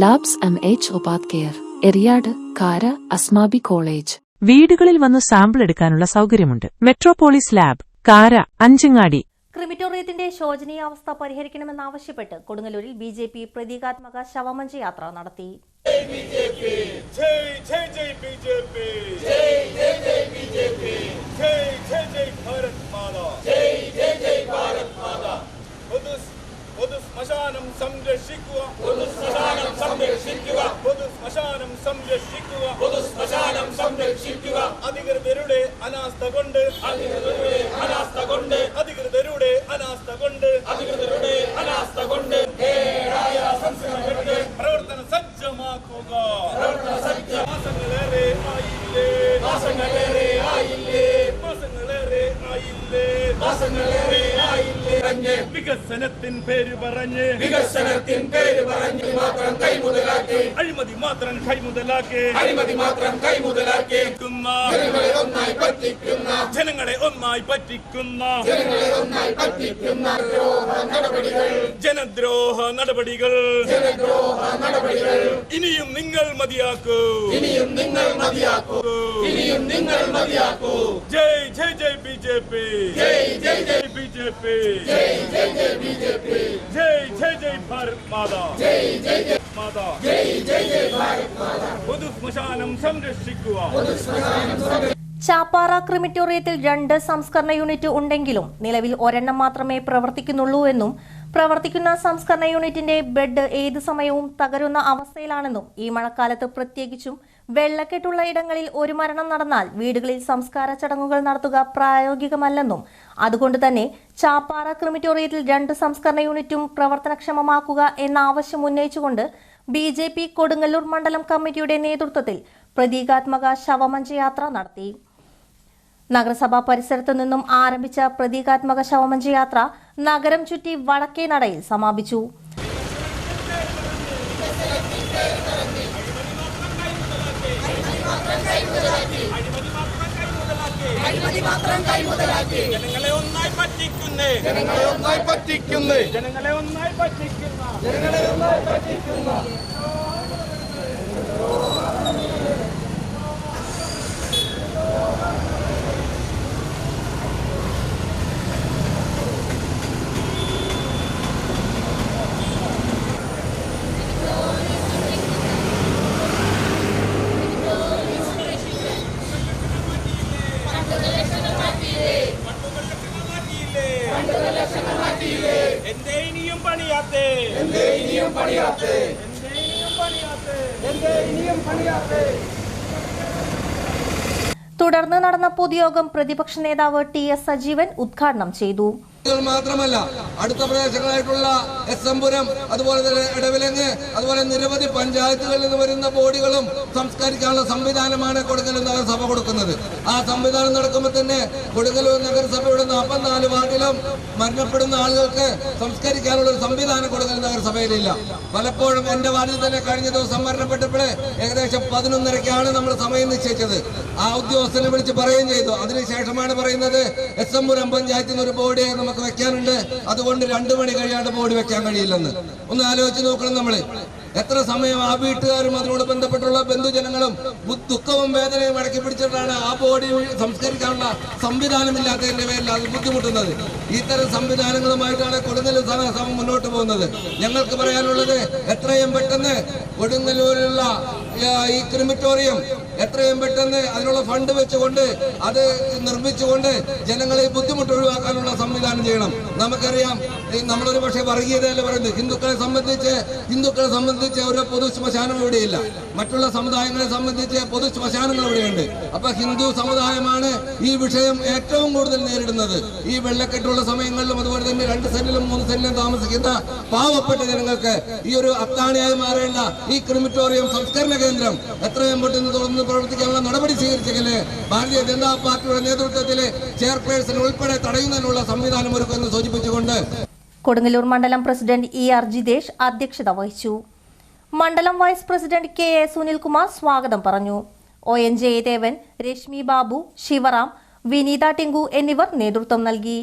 Labs M H ഒപാത് care Eriyad കാര Asmabi college വീടുകളിൽ വന്ന് സാമ്പിൾ എടുക്കാനുള്ള സൗകര്യമുണ്ട്. മെട്രോപോളിസ് ലാബ് കാര അഞ്ചങ്ങാടി. ക്രിമിറ്റോറിയത്തിന്റെ ശോചനീയാവസ്ഥ പരിഹരിക്കണമെന്നാവശ്യപ്പെട്ട് കൊടുങ്ങല്ലൂരിൽ ബി ജെ പി പ്രതീകാത്മക ശവമഞ്ച യാത്ര നടത്തി. जय സംരക്ഷിക്കുക അധികൃതരുടെ അനാസ്ഥ കൊണ്ട്. അധികൃതരുടെ അനാസ്ഥ കൊണ്ട്. അധികൃതരുടെ അനാസ്ഥ കൊണ്ട്. അധികൃതരുടെ അനാസ്ഥ കൊണ്ട്. സംസ്കരണത്തെ പ്രവർത്തന സജ്ജമാക്കുക. പ്രവർത്തന സജ്ജ. മാസങ്ങളേറെ ആയില്ലേ. മാസങ്ങളേറെ ആയില്ലേ. മാസങ്ങളേറെ ആയില്ലേ. മാസങ്ങളേറെ ആയില്ലേ വികസനത്തിൻ പേര് പറഞ്ഞ് വികസനത്തിൻ പേര് പറഞ്ഞ് മാത്രം കൈമുതലാക്കി അഴിമതി മാത്രം കൈമുതലാക്കി അഴിമതി മാത്രം കൈമുതലാക്കി ജനങ്ങളെ ഒന്നായി പറ്റിക്കുന്ന ജനങ്ങളെ ഒന്നായി പറ്റിക്കുന്ന ജനങ്ങളെ ഒന്നായി പറ്റിക്കുന്ന നടപടികൾ. ജനദ്രോഹ നടപടികൾ. ജനദ്രോഹ നടപടികൾ. ഇനിയും നിങ്ങൾ മതിയാക്കൂ. ഇനിയും നിങ്ങൾ മതിയാക്കൂ. ഇനിയും നിങ്ങൾ മതിയാക്കൂ. ജയ് ജയ് ജയ് പി ജയ് ജയ് ജയ് ബിജെപി ജയ് ജയ് ജയ് ബിജെപി ജയ് ജയ് ജയ് ഭാരത് മാതാ ജയ് ജയ് ജയ് മാതാ ജയ് ജയ് ജയ് ഭാരത് മാതാ പൊതു ശ്മശാനം സംരക്ഷിക്കുക. ചാപ്പാറ ക്രിമിറ്റോറിയത്തിൽ രണ്ട് സംസ്കരണ യൂണിറ്റ് ഉണ്ടെങ്കിലും നിലവിൽ ഒരെണ്ണം മാത്രമേ പ്രവർത്തിക്കുന്നുള്ളൂ എന്നും പ്രവർത്തിക്കുന്ന സംസ്കരണ യൂണിറ്റിന്റെ ബെഡ് ഏത് സമയവും തകരുന്ന അവസ്ഥയിലാണെന്നും ഈ മഴക്കാലത്ത് പ്രത്യേകിച്ചും വെള്ളക്കെട്ടുള്ള ഇടങ്ങളിൽ ഒരു മരണം നടന്നാൽ വീടുകളിൽ സംസ്കാര ചടങ്ങുകൾ നടത്തുക പ്രായോഗികമല്ലെന്നും അതുകൊണ്ട് തന്നെ ചാപ്പാറ ക്രിമിറ്റോറിയത്തിൽ രണ്ട് സംസ്കരണ യൂണിറ്റും പ്രവർത്തനക്ഷമമാക്കുക എന്ന ആവശ്യം ഉന്നയിച്ചുകൊണ്ട് ബി ജെ പി കൊടുങ്ങല്ലൂർ മണ്ഡലം കമ്മിറ്റിയുടെ നേതൃത്വത്തിൽ പ്രതീകാത്മക ശവമഞ്ച യാത്ര നടത്തി. നഗരസഭാ പരിസരത്തു നിന്നും ആരംഭിച്ച പ്രതീകാത്മക ശവമഞ്ച യാത്ര നഗരം ചുറ്റി വടക്കേ നടയിൽ സമാപിച്ചു. ജനങ്ങളെ ഒന്നായി പറ്റിക്കുന്നേ. ജനങ്ങളെ ഒന്നായി പറ്റിക്കുന്നേ. ജനങ്ങളെ ഒന്നായി പറ്റിക്കുന്ന. ജനങ്ങളെ ഒന്നായി പറ്റിക്കുന്ന. എന്തേ ഇനിയും പണിയാത്തേ? എന്തേ ഇനിയും പണിയാത്തേ? എന്തേ ഇനിയും പണിയാത്തേ? എന്തേ ഇനിയും പണിയാത്തേ? തുടർന്ന് നടന്ന പൊതുയോഗം പ്രതിപക്ഷ നേതാവ് ടി എസ് സജീവൻ ഉദ്ഘാടനം ചെയ്തു. മാത്രമല്ല അടുത്ത പ്രദേശങ്ങളായിട്ടുള്ള എസ് എംപുരം അതുപോലെ തന്നെ ഇടവിലങ്ങ് അതുപോലെ നിരവധി പഞ്ചായത്തുകളിൽ നിന്ന് വരുന്ന ബോഡികളും സംസ്കരിക്കാനുള്ള സംവിധാനമാണ് കൊടുങ്ങല്ലൂർ നഗരസഭ കൊടുക്കുന്നത്. ആ സംവിധാനം നടക്കുമ്പോൾ തന്നെ കൊടുങ്ങല്ലൂർ നഗരസഭയുടെ നാൽപ്പത്തിനാല് വാർഡിലും മരണപ്പെടുന്ന ആളുകൾക്ക് സംസ്കരിക്കാനുള്ള ഒരു സംവിധാനം കൊടുക്കൽ നഗരസഭയിലില്ല പലപ്പോഴും എന്റെ വാർഡിൽ തന്നെ കഴിഞ്ഞ ദിവസം മരണപ്പെട്ടപ്പോഴേ ഏകദേശം പതിനൊന്നരക്കാണ് നമ്മൾ സമയം നിശ്ചയിച്ചത്. ആ ഉദ്യോഗസ്ഥനെ വിളിച്ച് പറയുകയും ചെയ്തു. അതിനുശേഷമാണ് പറയുന്നത് എസ് എം പുരം പഞ്ചായത്തിൽ നിന്ന് ഒരു ബോർഡ് നമുക്ക് വെക്കാനുണ്ട്. അതുകൊണ്ട് രണ്ടു മണി കഴിയാണ്ട് ബോർഡ് വെക്കാൻ കഴിയില്ലെന്ന്. ഒന്ന് ആലോചിച്ച് നോക്കണം നമ്മൾ. എത്ര സമയം ആ വീട്ടുകാരും അതിനോട് ബന്ധപ്പെട്ടുള്ള ബന്ധുജനങ്ങളും ദുഃഖവും വേദനയും അടക്കി പിടിച്ചിട്ടാണ് ആ ബോഡി സംസ്കരിക്കാനുള്ള സംവിധാനമില്ലാത്തതിന്റെ പേരിൽ അത് ബുദ്ധിമുട്ടുന്നത്. ഇത്തരം സംവിധാനങ്ങളുമായിട്ടാണ് കൊടുങ്ങല്ലൂർ സഭ മുന്നോട്ട് പോകുന്നത്. ഞങ്ങൾക്ക് പറയാനുള്ളത് എത്രയും പെട്ടെന്ന് കൊടുങ്ങല്ലൂരിലുള്ള ആ, ഈ ക്രിമിറ്റോറിയം എത്രയും പെട്ടെന്ന് അതിനുള്ള ഫണ്ട് വെച്ചുകൊണ്ട് അത് നിർമ്മിച്ചുകൊണ്ട് ജനങ്ങളെ ബുദ്ധിമുട്ട് ഒഴിവാക്കാനുള്ള സംവിധാനം ചെയ്യണം. നമുക്കറിയാം നമ്മളൊരു പക്ഷേ വർഗീയതയല്ല പറയുന്നത്. ഹിന്ദുക്കളെ സംബന്ധിച്ച് ഹിന്ദുക്കളെ സംബന്ധിച്ച് ഒരു പൊതു ശ്മശാനം ഇവിടെയില്ല. മറ്റുള്ള സമുദായങ്ങളെ സംബന്ധിച്ച് പൊതു ശ്മശാനങ്ങൾ ഇവിടെയുണ്ട്. അപ്പൊ ഹിന്ദു സമുദായമാണ് ഈ വിഷയം ഏറ്റവും കൂടുതൽ നേരിടുന്നത്. ഈ വെള്ളക്കെട്ടുള്ള സമയങ്ങളിലും അതുപോലെ തന്നെ രണ്ട് സെല്ലിലും മൂന്ന് സെല്ലിലും താമസിക്കുന്ന പാവപ്പെട്ട ജനങ്ങൾക്ക് ഈ ഒരു അത്താണിയായി മാറേണ്ട ഈ ക്രിമിറ്റോറിയം സംസ്കരണ കേന്ദ്രം എത്രയും പെട്ടെന്ന് തുറന്ന് പ്രവർത്തിക്കാനുള്ള നടപടി സ്വീകരിച്ചെങ്കിൽ ഭാരതീയ ജനതാ പാർട്ടിയുടെ നേതൃത്വത്തിലെ ചെയർപേഴ്സൺ ഉൾപ്പെടെ തടയുന്നതിനുള്ള സംവിധാനം ഒരുക്കുമെന്ന് സൂചിപ്പിച്ചുകൊണ്ട് കൊടുങ്ങല്ലൂർ മണ്ഡലം പ്രസിഡന്റ് ഇ ആർ ജിതേഷ് അധ്യക്ഷത വഹിച്ചു. മണ്ഡലം vice president K A Sunilkumar സ്വാഗതം പറഞ്ഞു. ഒ എൻ ജയദേവൻ രശ്മി ബാബു ശിവറാം വിനീത ടിങ്കു എന്നിവർ നേതൃത്വം നൽകി.